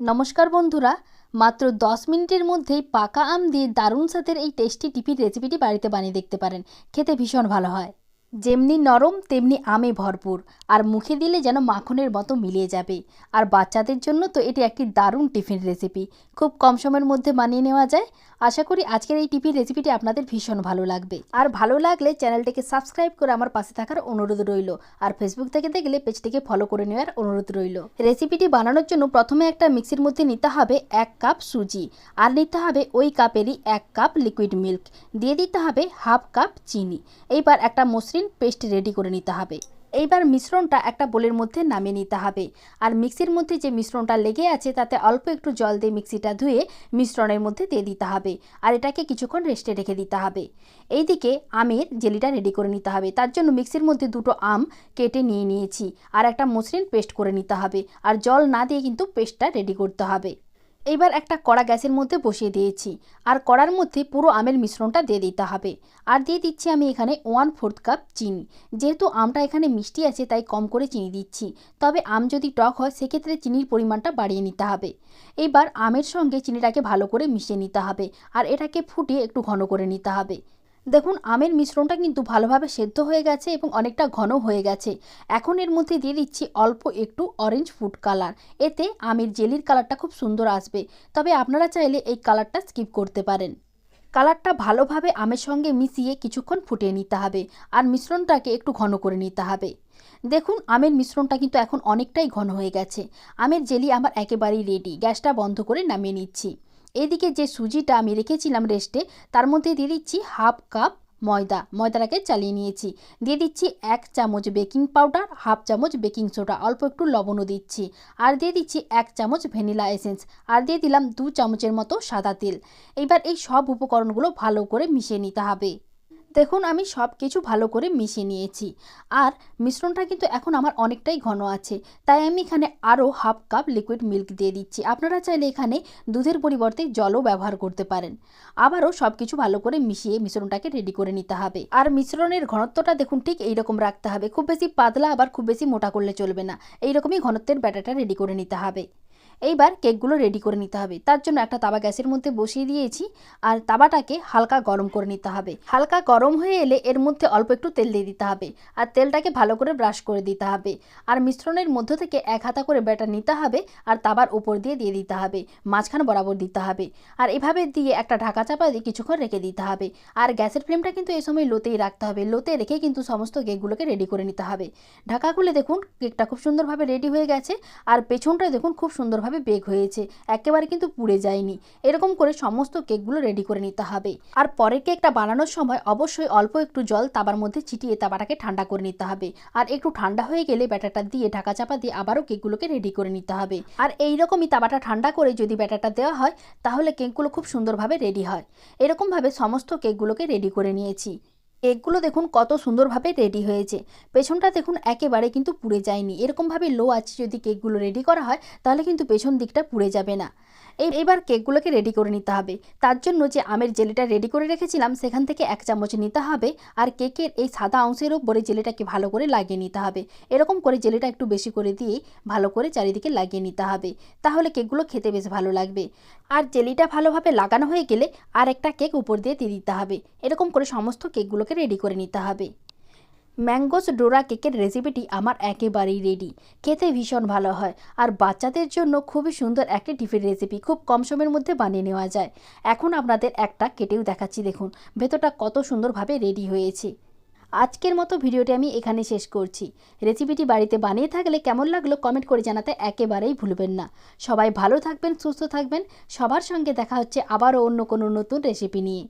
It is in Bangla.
নমস্কার বন্ধুরা, মাত্র দশ মিনিটের মধ্যেই পাকা আম দিয়ে দারুণ স্বাদের এই টেস্টি টিফিন রেসিপিটি বাড়িতে বানিয়ে দেখতে পারেন। খেতে ভীষণ ভালো হয়। যেমনি নরম, তেমনি আমে ভরপুর। আর মুখে দিলে যেন মাখনের মতো মিলিয়ে যাবে। আর বাচ্চাদের জন্য তো এটি একটি দারুণ টিফিন রেসিপি খুব কম সময়ের মধ্যে বানিয়ে নেওয়া যায়। আশা করি আজকের এই টিফিন রেসিপিটি আপনাদের ভীষণ ভালো লাগবে। আর ভালো লাগলে চ্যানেলটিকে সাবস্ক্রাইব করে আমার পাশে থাকার অনুরোধ রইল। আর ফেসবুক থেকে দেখলে পেজটিকে ফলো করে নেওয়ার অনুরোধ রইল। রেসিপিটি বানানোর জন্য প্রথমে একটা মিক্সির মধ্যে নিতে হবে এক কাপ সুজি। আর নিতে হবে ওই কাপেরই এক কাপ লিকুইড মিল্ক দিয়ে দিতে হবে হাফ কাপ চিনি। এইবার একটা মসৃণ পেস্ট রেডি করে নিতে হবে। এইবার মিশ্রণটা একটা বোলের মধ্যে নামিয়ে নিতে হবে। আর মিক্সির মধ্যে যে মিশ্রণটা লেগে আছে, তাতে অল্প একটু জল দিয়ে মিক্সিটা ধুয়ে মিশ্রণের মধ্যে দিয়ে দিতে হবে। আর এটাকে কিছুক্ষণ রেস্টে রেখে দিতে হবে। এইদিকে আমের জেলিটা রেডি করে নিতে হবে। তার জন্য মিক্সির মধ্যে দুটো আম কেটে নিয়ে নিয়েছি। আর একটা মসৃণ পেস্ট করে নিতে হবে। আর জল না দিয়ে কিন্তু পেস্টটা রেডি করতে হবে। এইবার একটা কড়া গ্যাসের মধ্যে বসিয়ে দিয়েছি। আর কড়ার মধ্যে পুরো আমের মিশ্রণটা দিয়ে দিতে হবে। আর দিয়ে দিচ্ছি আমি এখানে ওয়ান ফোর্থ কাপ চিনি। যেহেতু আমটা এখানে মিষ্টি আছে, তাই কম করে চিনি দিচ্ছি। তবে আম যদি টক হয়, সেক্ষেত্রে চিনির পরিমাণটা বাড়িয়ে নিতে হবে। এইবার আমের সঙ্গে চিনিটাকে ভালো করে মিশিয়ে নিতে হবে। আর এটাকে ফুটিয়ে একটু ঘন করে নিতে হবে। দেখুন, আমের মিশ্রণটা কিন্তু ভালোভাবে সেদ্ধ হয়ে গেছে এবং অনেকটা ঘন হয়ে গেছে। এখন এর মধ্যে দিয়ে দিচ্ছি অল্প একটু অরেঞ্জ ফুড কালার এতে আমের জেলির কালারটা খুব সুন্দর আসবে। তবে আপনারা চাইলে এই কালারটা স্কিপ করতে পারেন। কালারটা ভালোভাবে আমের সঙ্গে মিশিয়ে কিছুক্ষণ ফুটিয়ে নিতে হবে আর মিশ্রণটাকে একটু ঘন করে নিতে হবে। দেখুন, আমের মিশ্রণটা কিন্তু এখন অনেকটাই ঘন হয়ে গেছে। আমের জেলি আমার একেবারেই রেডি গ্যাসটা বন্ধ করে নামিয়ে নিচ্ছি। এদিকে যে সুজিটা আমি রেখেছিলাম রেস্টে, তার মধ্যে দিয়ে দিচ্ছি হাফ কাপ ময়দা। ময়দাটাকে চালিয়ে নিয়েছি। দিয়ে দিচ্ছি এক চামচ বেকিং পাউডার, হাফ চামচ বেকিং সোডা। অল্প একটু লবণও দিচ্ছি। আর দিয়ে দিচ্ছি এক চামচ ভ্যানিলা এসেন্স। আর দিয়ে দিলাম দু চামচের মতো সাদা তেল। এইবার এই সব উপকরণগুলো ভালো করে মিশিয়ে নিতে হবে। দেখুন, আমি সব কিছু ভালো করে মিশিয়ে নিয়েছি। আর মিশ্রণটা কিন্তু এখন আমার অনেকটাই ঘন আছে। তাই আমি এখানে আরও হাফ কাপ লিকুইড মিল্ক দিয়ে দিচ্ছি। আপনারা চাইলে এখানে দুধের পরিবর্তে জলও ব্যবহার করতে পারেন। আবারও সব কিছু ভালো করে মিশিয়ে মিশ্রণটাকে রেডি করে নিতে হবে। আর মিশ্রণের ঘনত্বটা দেখুন, ঠিক এইরকম রাখতে হবে। খুব বেশি পাতলা আবার খুব বেশি মোটা করলে চলবে না। এইরকমই ঘনত্বের ব্যাটারটা রেডি করে নিতে হবে। এইবার কেকগুলো রেডি করে নিতে হবে। তার জন্য একটা তাবা গ্যাসের মধ্যে বসিয়ে দিয়েছি আর তাবাটাকে হালকা গরম করে নিতে হবে। হালকা গরম হয়ে এলে এর মধ্যে অল্প একটু তেল দিয়ে দিতে হবে আর তেলটাকে ভালো করে ব্রাশ করে দিতে হবে। আর মিশ্রণের মধ্য থেকে এক হাতা করে ব্যাটার নিতে হবে আর তাবার উপর দিয়ে দিয়ে দিতে হবে, মাঝখান বরাবর দিতে হবে। আর এভাবে দিয়ে একটা ঢাকা চাপা দিয়ে কিছুক্ষণ রেখে দিতে হবে। আর গ্যাসের ফ্লেমটা কিন্তু এই সময় লোতেই রাখতে হবে। লোতে রেখে কিন্তু সমস্ত কেকগুলোকে রেডি করে নিতে হবে। ঢাকা খুলে দেখুন, কেকটা খুব সুন্দরভাবে রেডি হয়ে গেছে। আর পেছনটা দেখুন, খুব সুন্দরভাবে ভাবে বেক হয়েছে, একেবারে কিন্তু পুড়ে যায়নি। এরকম করে সমস্ত কেকগুলো রেডি করে নিতে হবে। আর পরের কেকটা বানানোর সময় অবশ্যই অল্প একটু জল তাবার মধ্যে ছিটিয়ে তাবাটাকে ঠান্ডা করে নিতে হবে। আর একটু ঠান্ডা হয়ে গেলে ব্যাটারটা দিয়ে ঢাকা চাপা দিয়ে আবারও কেকগুলোকে রেডি করে নিতে হবে। আর এই রকমই তাবাটা ঠান্ডা করে যদি ব্যাটারটা দেওয়া হয়, তাহলে কেকগুলো খুব সুন্দরভাবে রেডি হয়। এরকমভাবে সমস্ত কেকগুলোকে রেডি করে নিয়েছি। এগগুলো দেখুন কত সুন্দরভাবে রেডি হয়েছে। পেছনটা দেখুন একেবারে কিন্তু পুড়ে যায়নি। এরকমভাবে লো আছে যদি কেকগুলো রেডি করা হয়, তাহলে কিন্তু পেছন দিকটা পুড়ে যাবে না। এই এবার কেকগুলোকে রেডি করে নিতে হবে। তার জন্য যে আমের জেলিটা রেডি করে রেখেছিলাম, সেখান থেকে এক চামচ নিতে হবে আর কেকের এই সাদা অংশের ওপরে জেলিটাকে ভালো করে লাগিয়ে নিতে হবে। এরকম করে জেলিটা একটু বেশি করে দিয়ে ভালো করে চারিদিকে লাগিয়ে নিতে হবে। তাহলে কেকগুলো খেতে বেশ ভালো লাগবে। আর জেলিটা ভালোভাবে লাগানো হয়ে গেলে আর একটা কেক উপর দিয়ে দিয়ে দিতে হবে। এরকম করে সমস্ত কেকগুলোকে রেডি করে নিতে হবে। ম্যাঙ্গোস ডোরা কেকের রেসিপিটি আমার একেবারেই রেডি খেতে ভীষণ ভালো হয়। আর বাচ্চাদের জন্য খুবই সুন্দর একটি টিফিন রেসিপি খুব কম সময়ের মধ্যে বানিয়ে নেওয়া যায়। এখন আপনাদের একটা কেটেও দেখাচ্ছি, দেখুন। ভেতরটা কত সুন্দরভাবে রেডি হয়েছে। আজকের মতো ভিডিওটি আমি এখানে শেষ করছি। রেসিপিটি বাড়িতে বানিয়ে থাকলে কেমন লাগল কমেন্ট করে জানাতে একেবারেই ভুলবেন না। সবাই ভালো থাকবেন, সুস্থ থাকবেন। সবার সঙ্গে দেখা হচ্ছে আবারও অন্য কোনো নতুন রেসিপি নিয়ে।